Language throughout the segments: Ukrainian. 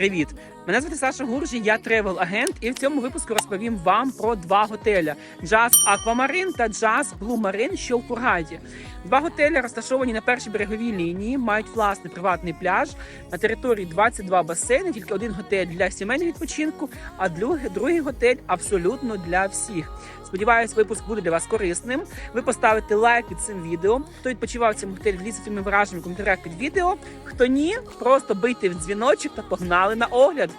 Привіт! Мене звати Саша Гуржі, я тревел-агент, і в цьому випуску розповім вам про два готеля: Джаз Аквамарин та Джаз Блу Марин, що в Кургаді. Два готелі розташовані на першій береговій лінії, мають власний приватний пляж. На території 22 басейни, тільки один готель для сімейного відпочинку, а другий, готель абсолютно для всіх. Сподіваюсь, випуск буде для вас корисним. Ви поставите лайк під цим відео. Хто відпочивав в цьому готелі, діліться своїми враженнями в коментарях під відео. Хто ні, просто бийте в дзвіночок та погнали на огляд.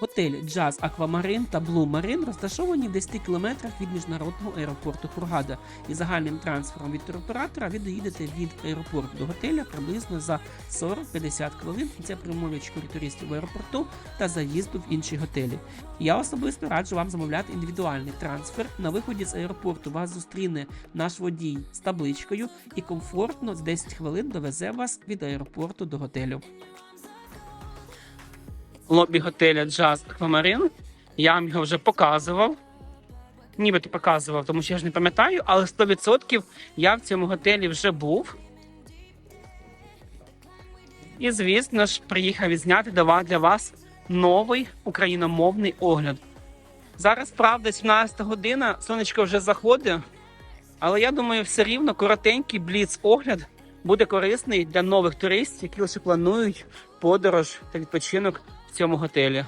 Готелі Джаз Аквамарин та Блу Марин розташовані в 10 кілометрах від міжнародного аеропорту Хургада. І загальним трансфером від туроператора ви доїдете від аеропорту до готеля приблизно за 40-50 хвилин. Це очікування туристів в аеропорту та заїзду в інші готелі. Я особисто раджу вам замовляти індивідуальний трансфер. На виході з аеропорту вас зустріне наш водій з табличкою і комфортно з 10 хвилин довезе вас від аеропорту до готелю лобі готеля Джаз Аквамарин. Я вам його вже показував. Нібито показував, тому що я ж не пам'ятаю, але 100% я в цьому готелі вже був. І, звісно ж, приїхав відзняти для вас новий україномовний огляд. Зараз, правда, 17 година, сонечко вже заходить, але я думаю, все рівно коротенький бліц-огляд буде корисний для нових туристів, які лише планують подорож та відпочинок цьому готелі.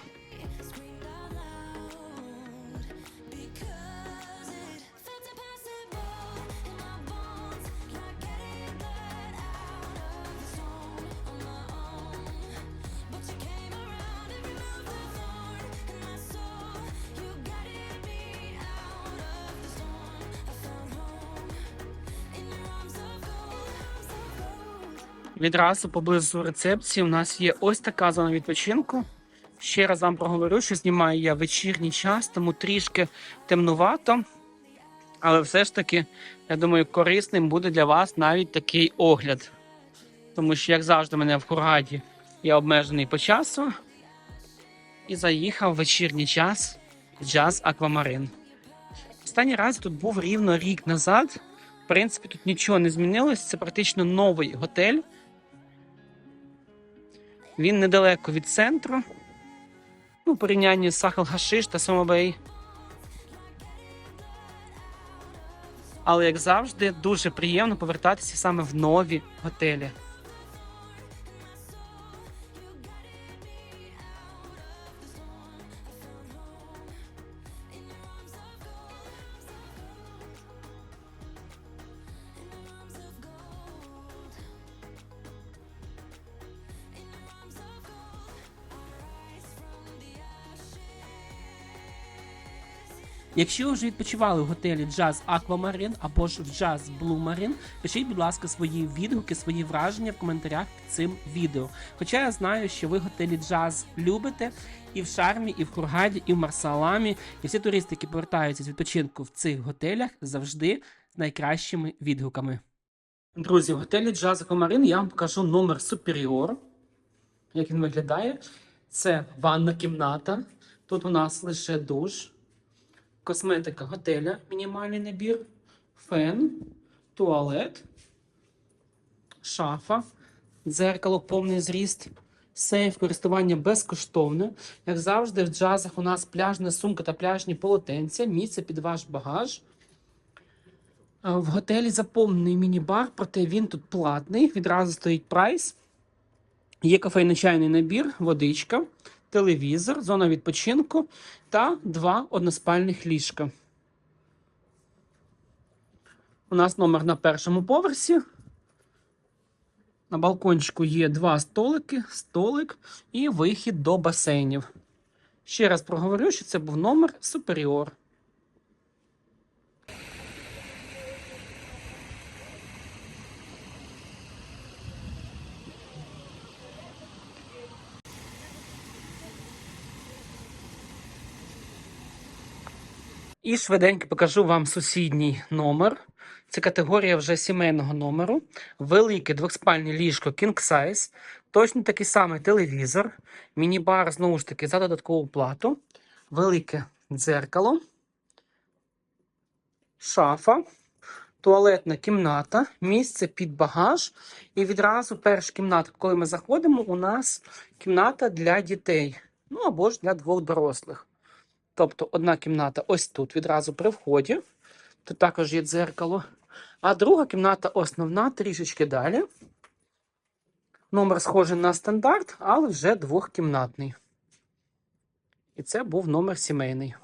Відразу поблизу рецепції у нас є ось така зона відпочинку. Ще раз вам проговорю, що знімаю я вечірній час, тому трішки темнувато. Але все ж таки, я думаю, корисним буде для вас навіть такий огляд. Тому що, як завжди, мене в Кургаді я обмежений по часу. І заїхав вечірній час джаз Аквамарин. Останній раз тут був рівно рік назад. В принципі, тут нічого не змінилось. Це практично новий готель. Він недалеко від центру. Ну, у порівнянні з Сахал Гашиш та самобей, Але, як завжди, дуже приємно повертатися саме в нові готелі. Якщо ви вже відпочивали в готелі Jazz Aquamarine або ж в Jazz Blue Marine, пишіть, будь ласка, свої відгуки, свої враження в коментарях під цим відео. Хоча я знаю, що ви готелі Jazz любите і в Шармі, і в Хургаді, і в Марсаламі, і всі туристи, які повертаються з відпочинку в цих готелях, завжди з найкращими відгуками. Друзі, в готелі Jazz Aquamarine я вам покажу номер Superior. Як він виглядає? Це ванна кімната. Тут у нас лише душ косметика готеля, мінімальний набір, фен, туалет, шафа, дзеркало, повний зріст, сейф, користування безкоштовне. Як завжди, в джазах у нас пляжна сумка та пляжні полотенця, місце під ваш багаж. В готелі заповнений міні-бар, проте він тут платний. Відразу стоїть прайс. Є кофейно-чайний набір, водичка телевізор, зона відпочинку та два односпальних ліжка. У нас номер на першому поверсі. На балкончику є два столики, столик і вихід до басейнів. Ще раз проговорю, що це був номер Superior. І швиденько покажу вам сусідній номер. Це категорія вже сімейного номеру. Велике двохспальне ліжко King Size. Точно такий самий телевізор. Міні-бар, знову ж таки, за додаткову плату. Велике дзеркало. Шафа. туалетна кімната, місце під багаж. І відразу перша кімната, коли ми заходимо, у нас кімната для дітей. Ну або ж для двох дорослих. Тобто одна кімната ось тут, відразу при вході. Тут також є дзеркало. А друга кімната основна, трішечки далі. Номер схожий на стандарт, але вже двохкімнатний. І це був номер сімейний.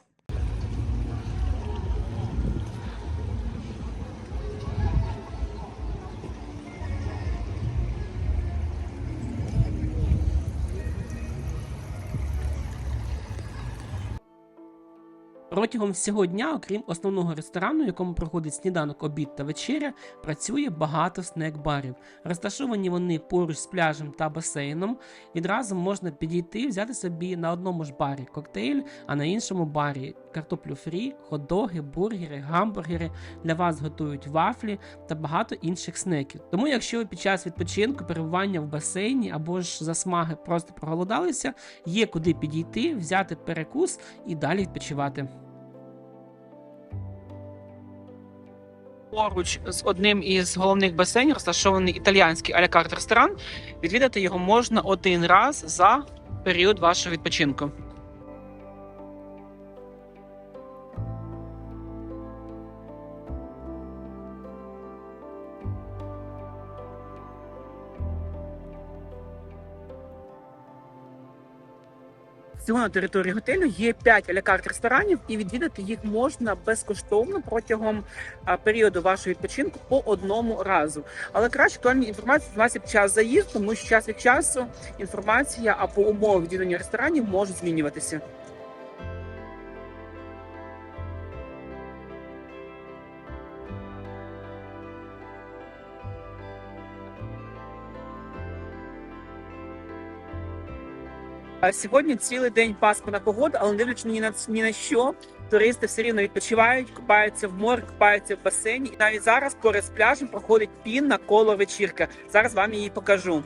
Протягом всього дня, окрім основного ресторану, в якому проходить сніданок, обід та вечеря, працює багато снек-барів. Розташовані вони поруч з пляжем та басейном. Відразу можна підійти, взяти собі на одному ж барі коктейль, а на іншому барі картоплю фрі, хот-доги, бургери, гамбургери. Для вас готують вафлі та багато інших снеків. Тому, якщо ви під час відпочинку, перебування в басейні або ж засмаги просто проголодалися, є куди підійти, взяти перекус і далі відпочивати. Поруч з одним із головних басейнів розташований італіянський алякарт ресторан. Відвідати його можна один раз за період вашого відпочинку. Всього на території готелю є 5 алякарт ресторанів, і відвідати їх можна безкоштовно протягом періоду вашого відпочинку по одному разу. Але краще актуальні інформацію дізнатися під час заїзду, тому що час від часу інформація або умови відвідування ресторанів можуть змінюватися. Сьогодні цілий день пасмурна погода, але не дивлячись ні на ні на що, туристи все рівно відпочивають, купаються в морі, купаються в басейні. І навіть зараз поряд з пляжем проходить пінна коло вечірка. Зараз вам її покажу.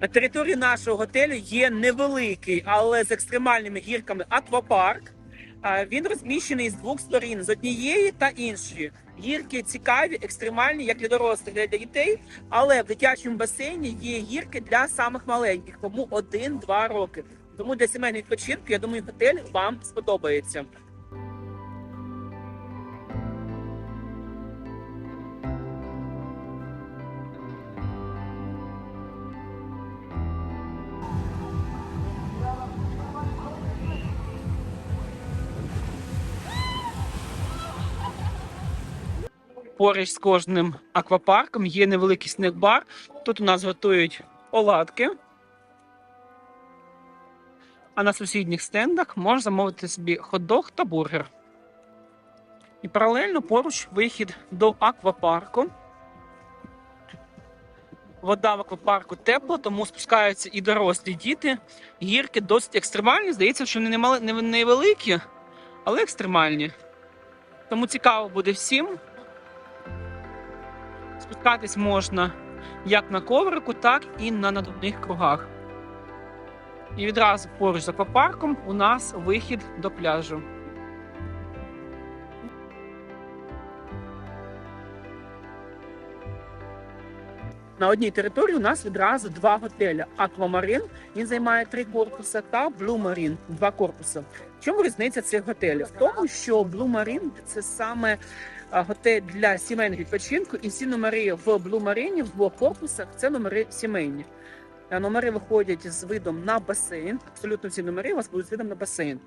На території нашого готелю є невеликий, але з екстремальними гірками аквапарк. Він розміщений з двох сторін з однієї та іншої. Гірки цікаві, екстремальні, як для дорослих, для дітей. Але в дитячому басейні є гірки для самих маленьких, тому 1-2 роки. Тому для сімейного відпочинку, я думаю, готель вам сподобається. Поруч з кожним аквапарком є невеликий снек-бар. Тут у нас готують оладки. А на сусідніх стендах можна замовити собі хот-дог та бургер. І паралельно поруч вихід до аквапарку. Вода в аквапарку тепла, тому спускаються і дорослі діти. Гірки досить екстремальні. Здається, що вони невеликі, але екстремальні. Тому цікаво буде всім. Спускатись можна як на коврику, так і на надувних кругах. І відразу поруч з аквапарком у нас вихід до пляжу. На одній території у нас відразу два готелі. Аквамарин він займає три корпуси, та Blue Marine – два корпуси. В чому різниця цих готелів? В тому, що Blue Marine – це саме готель для сімейного відпочинку, і всі номери в Marine в двох корпусах це номери сімейні. Номери виходять з видом на басейн. Абсолютно всі номери у вас будуть з видом на басейн.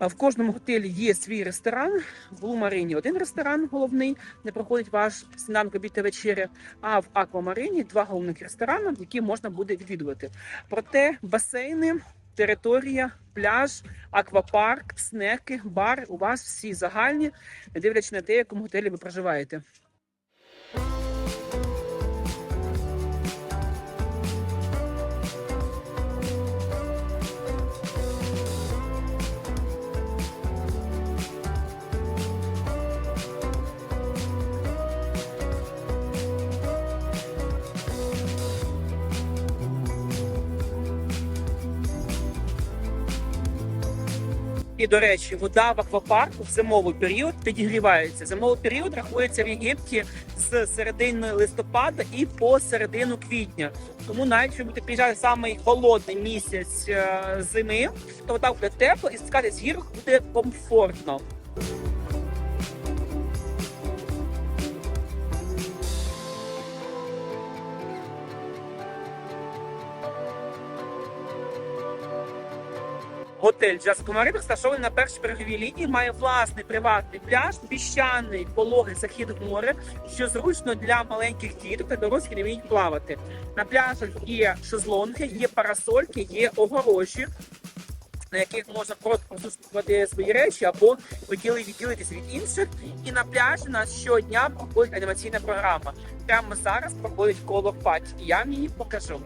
В кожному готелі є свій ресторан. В Блумарині один ресторан головний, де проходить ваш сніданок, обід та вечеря. А в Аквамарині два головних ресторани, які можна буде відвідувати. Проте басейни, територія, пляж, аквапарк, снеки, бар у вас всі загальні, дивлячись на те, в якому готелі ви проживаєте. До речі, вода в аквапарку в зимовий період підігрівається. Зимовий період рахується в Єгипті з середини листопада і по середину квітня. Тому навіть якщо бути приїжджати самий холодний місяць е, зими, то вода буде тепло і спускати з гір буде комфортно. Готель Джаз Комарин розташований на першій береговій лінії, має власний приватний пляж, піщаний пологий захід в море, що зручно для маленьких діток та дорослих, не вміють плавати. На пляжах є шезлонги, є парасольки, є огорожі. На яких можна просто послухати свої речі або відділи відділитися від інших. І на пляжі нас щодня проходить анімаційна програма. Прямо зараз проходить коло паті. І я її покажу.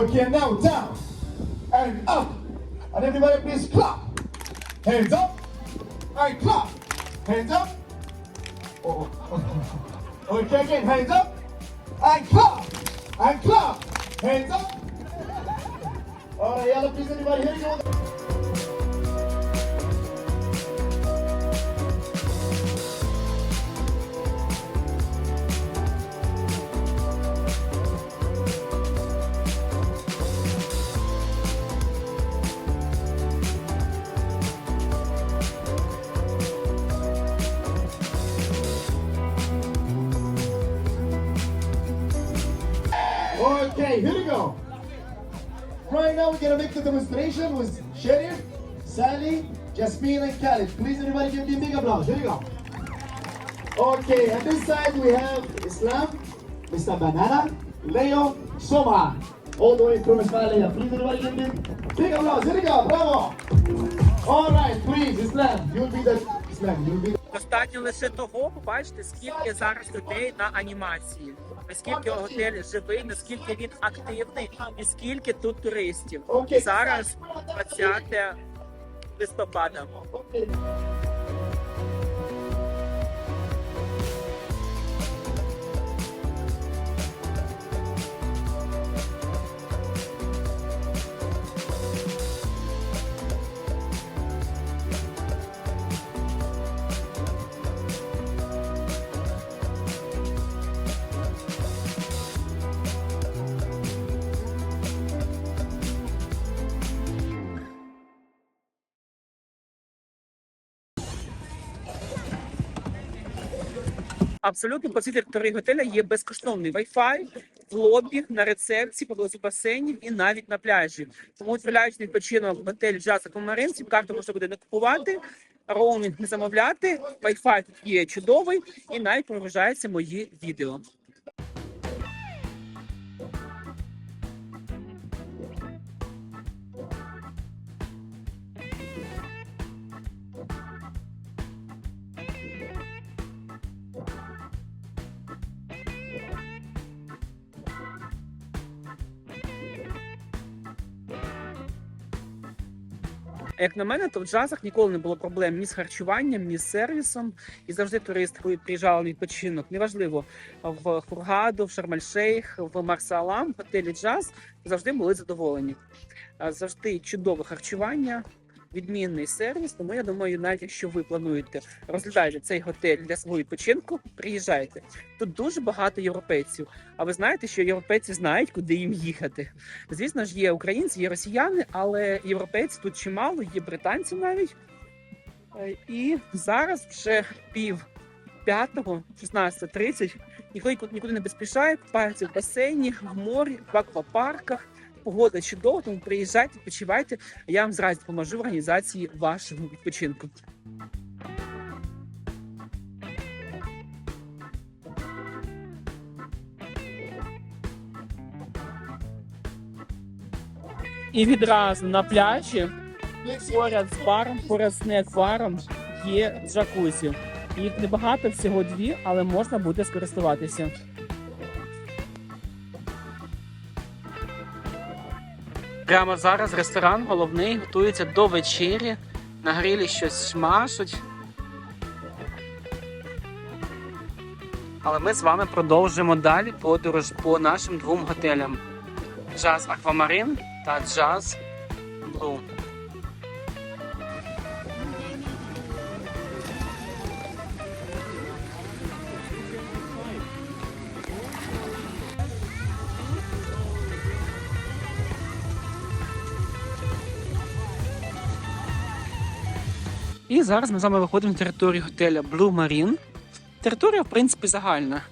Okay, now down and up. And everybody please clap. Hands up. And clap. Hands up. Oh. Okay, again, hands up. And clap. And clap. Hands up. All right, yellow, please, everybody. Here we're gonna make the demonstration with Sheriff, Sally, Jasmine, and Khalid. Please, everybody, give me a big applause. Here we go. Okay, at this side we have Islam, Mr. Banana, Leo, Soma, all the way from Australia. Please, everybody, give me a big applause. Here we go. Bravo. All right, please, Islam, you'll be the Islam. You'll be. The... Достатньо лише того, побачити, скільки зараз людей на анімації, наскільки готель живий, наскільки він активний, і скільки тут туристів. Зараз 20 листопада. Абсолютно по цій території готеля є безкоштовний Wi-Fi в лобі, на рецепції, поблизу басейнів і навіть на пляжі. Тому відправляючи відпочинок в готель Джаз Комаринців, карту можна буде не купувати, роумінг не замовляти. Wi-Fi тут є чудовий і навіть прогружаються мої відео. Як на мене, то в джазах ніколи не було проблем ні з харчуванням, ні з сервісом. І завжди туристи, коли приїжджали на відпочинок, неважливо в Хургаду, в Шарм-Ель-Шейх, в Марсалам, в готелі джаз завжди були задоволені. Завжди чудове харчування, відмінний сервіс. Тому я думаю, навіть якщо ви плануєте розглядати цей готель для свого відпочинку, приїжджайте. Тут дуже багато європейців. А ви знаєте, що європейці знають, куди їм їхати. Звісно ж, є українці, є росіяни, але європейців тут чимало, є британці навіть. Е, І зараз вже пів п'ятого, 16.30, ніхто нікуди не поспішає, купаються в басейні, в морі, в аквапарках. Погода чудова, тому приїжджайте, відпочивайте. а Я вам зразу допоможу в організації вашого відпочинку. І відразу на пляжі поряд з баром, поряд з снек-баром є джакузі. Їх небагато, всього дві, але можна буде скористуватися. Прямо зараз ресторан головний готується до вечері На грилі щось шмашуть. Але ми з вами продовжимо далі подорож по нашим двом готелям: Джаз Аквамарин та Джаз Блу. І зараз ми з вами виходимо на територію готеля Blue Marine. Територія, в принципі, загальна.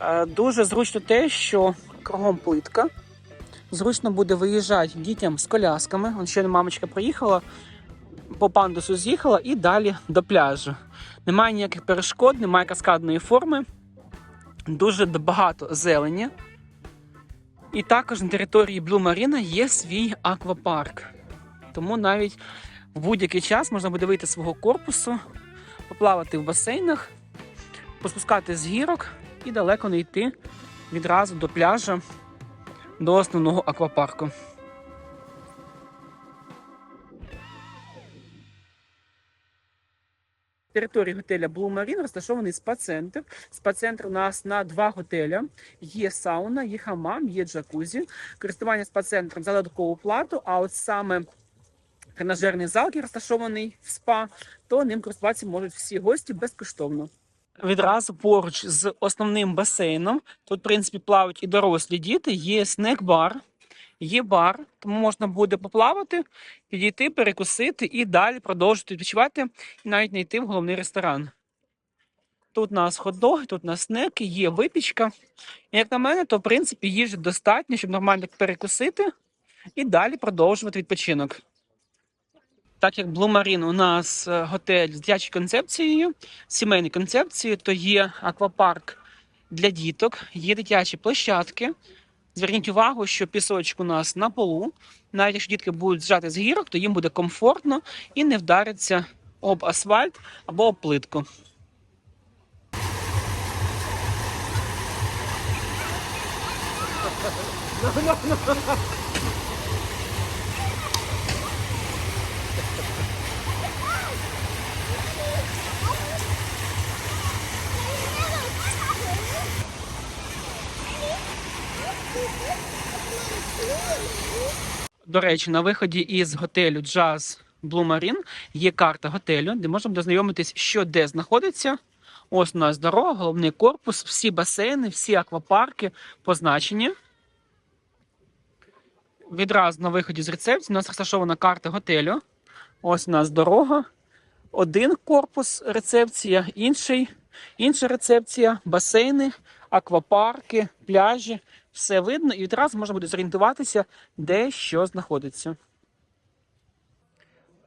Е, Дуже зручно те, що кругом плитка. Зручно буде виїжджати дітям з колясками. Вон ще мамочка приїхала, по пандусу з'їхала і далі до пляжу. Немає ніяких перешкод, немає каскадної форми. Дуже багато зелені. І також на території Blue Marine є свій аквапарк. Тому навіть будь-який час можна буде вийти з свого корпусу, поплавати в басейнах, поспускати з гірок і далеко не йти відразу до пляжа, до основного аквапарку. Території готеля Blue Marine розташований спа-центр. Спа-центр у нас на два готеля. Є сауна, є хамам, є джакузі. Користування спа-центром за додаткову плату, а от саме тренажерний зал, який розташований в спа, то ним користуватися можуть всі гості безкоштовно. Відразу поруч з основним басейном. Тут, в принципі, плавають і дорослі діти, є снек-бар, є бар, тому можна буде поплавати, підійти, перекусити і далі продовжити відпочивати і навіть не йти в головний ресторан. Тут у нас хот-доги, тут у нас снеки, є випічка. І, як на мене, то в принципі їжі достатньо, щоб нормально перекусити і далі продовжувати відпочинок. Так як Blue Marine у нас е, готель з дитячою концепцією, сімейною концепцією, то є аквапарк для діток, є дитячі площадки. Зверніть увагу, що пісочок у нас на полу. Навіть якщо дітки будуть зжати з гірок, то їм буде комфортно і не вдариться об асфальт або об плитку. До речі, на виході із готелю Jazz Blue Marine є карта готелю, де можна буде знайомитись, що де знаходиться. Ось у нас дорога, головний корпус, всі басейни, всі аквапарки позначені. Відразу на виході з рецепції у нас розташована карта готелю. Ось у нас дорога. Один корпус рецепція, інший, інша рецепція, басейни, аквапарки, пляжі. Все видно і відразу можна буде зорієнтуватися, де що знаходиться.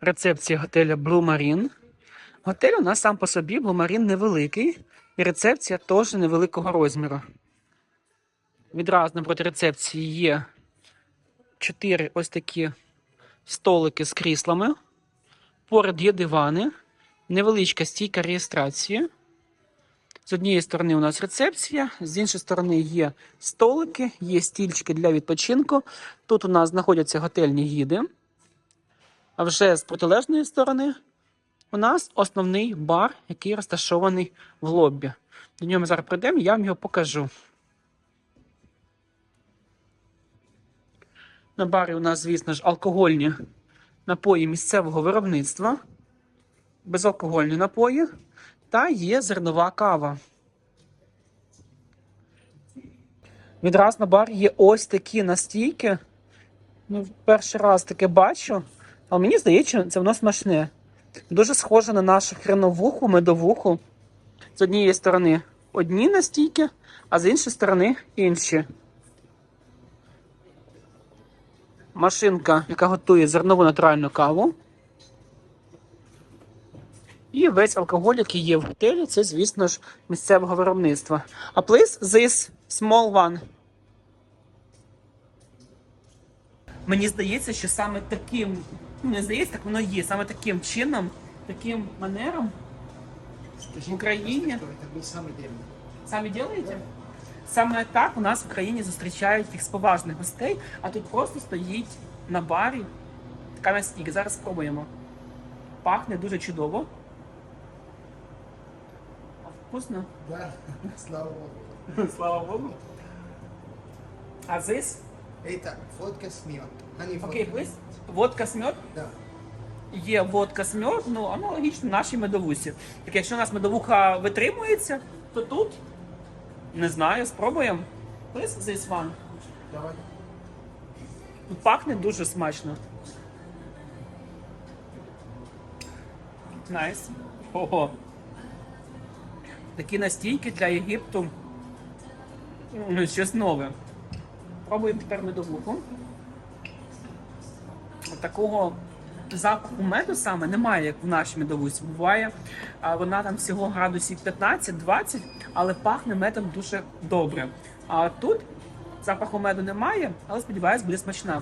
Рецепція готеля Blue Marine. Готель у нас сам по собі Blue Marine невеликий, і рецепція теж невеликого розміру. Відразу напроти рецепції є чотири ось такі столики з кріслами. Поряд є дивани, невеличка стійка реєстрації. З однієї сторони у нас рецепція, з іншої сторони є столики, є стільчики для відпочинку. Тут у нас знаходяться готельні гіди. А вже з протилежної сторони у нас основний бар, який розташований в лоббі. До нього ми зараз прийдемо, я вам його покажу. На барі у нас, звісно ж, алкогольні напої місцевого виробництва, безалкогольні напої та є зернова кава. Відразу на бар є ось такі настійки. Ну, перший раз таке бачу, але мені здається, це воно смачне. Дуже схоже на нашу хреновуху, медовуху. З однієї сторони одні настійки, а з іншої сторони інші. Машинка, яка готує зернову натуральну каву. І весь алкоголь, який є в готелі, це, звісно ж, місцевого виробництва. А please, this small one. Мені здається, що саме таким, ну не здається, так воно є, саме таким чином, таким манером в Україні. Это был самый древний. Самі ділаєте? Саме так у нас в Україні зустрічають їх з поважних гостей, а тут просто стоїть на барі така настійка. Зараз спробуємо. Пахне дуже чудово. Вкусно. Да, слава Богу. Слава Богу. А this? Это водка с мед. Окей, please. Водка з мед. Да. Є водка з мед, ну аналогічно нашій медовусі. Так якщо у нас медовуха витримується, то тут не знаю, спробуємо. Please, this one. Давай. Пахне дуже смачно. Найс. Ого. Такі настійки для Єгипту. Ну, щось нове. Пробуємо тепер медовуху. Такого запаху меду саме немає, як в нашій медовусі. Буває, вона там всього градусів 15-20, але пахне медом дуже добре. А тут запаху меду немає, але сподіваюсь, буде смачна.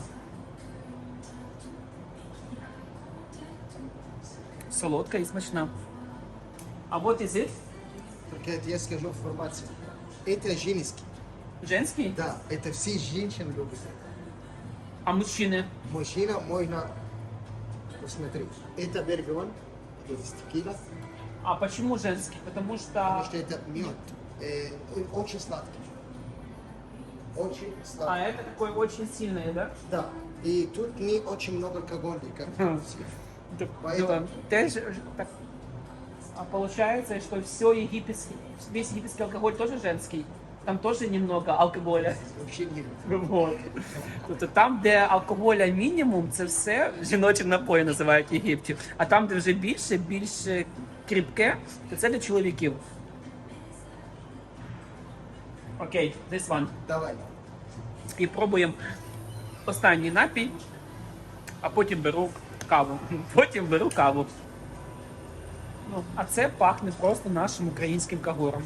Солодка і смачна. А what is it? Только это я скажу информацию. Это женский. Женський? Да, это все женщины любят. А мужчини? Мужчина можно посмотреть. Это бергон, это текила, А почему женский? Потому потому что... что это мед. Э, он очень сладкий. Очень А сладкий. это такой очень сильный, да? Да. И тут не очень много алкоголя, как Хм. все. Так, Поэтому- ну, теж, так, а получается, что все египетский, весь египетский алкоголь тоже женский? Там тоже немного алкоголя. Вообще нет. Вот. Тобто там, де алкоголя мінімум, це все жіночі напої називають в Єгипті. А там, де вже більше, більш кріпке, то це для чоловіків. Окей, this one. Давай. І пробуємо останній напій, а потім беру каву. Потім беру каву. Ну, а це пахне просто нашим українським кагором.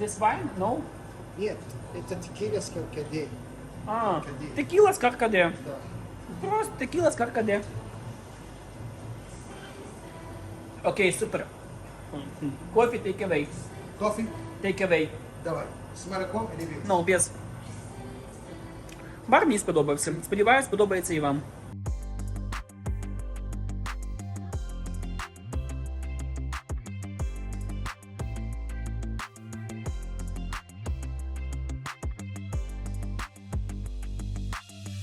This wine? No? Нет, это текила с каркаде. А, Каркаде. текіла з каркаде. Да. Просто текіла з каркаде. Окей, супер. Кофе take away. Кофе? Take away. Давай. С молоком или без? Ну, без. Бар мені сподобався. Сподіваюсь, сподобається і вам.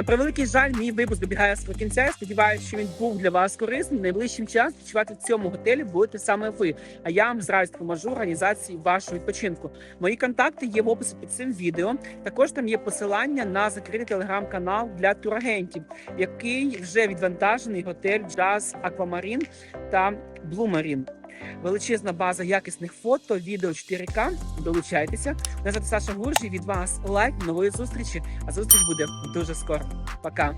На превеликий жаль, мій випуск добігає свого кінця. Я сподіваюся, що він був для вас корисним. Найближчим часом відчувати в цьому готелі будете саме ви. А я вам зразу допоможу організації вашого відпочинку. Мої контакти є в описі під цим відео. Також там є посилання на закритий телеграм-канал для турагентів, який вже відвантажений готель Джаз Аквамарін та Блумарін. Величезна база якісних фото, відео 4К. Долучайтеся. Мене звати Саша Гуржі. Від вас лайк, нової зустрічі. А зустріч буде дуже скоро. Пока.